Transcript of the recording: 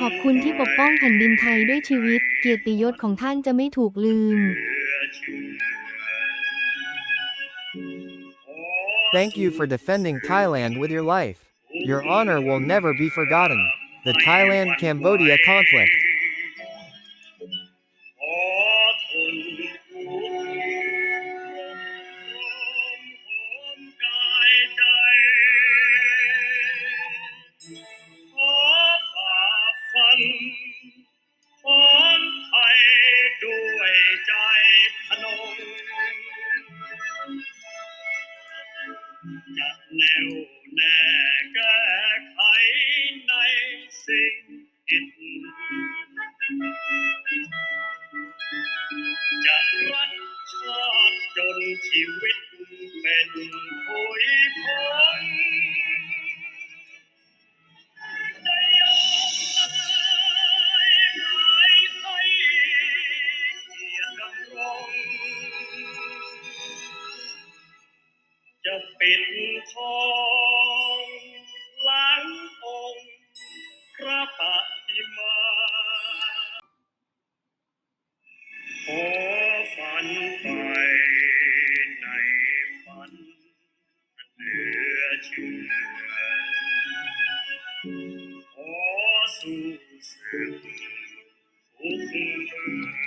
ขอบคุณที่ปกป้องแผ่นดินไทยด้วยชีวิต เกียรติยศของท่านจะไม่ถูกลืม Thank you for defending Thailand with your life. Your honor will never be forgotten. The Thailand Cambodia conflict. ันของไทยด้วยใจพนมจะแน่วแน่แก้ไขในสิ่งผิดจะรักชาติจนชีวิตเป็นผุย ปิดทองหลังองค์พระปฏิมาขอฝันไฟในฝันอันเหลือเชื่อขอสู้ศึกทุก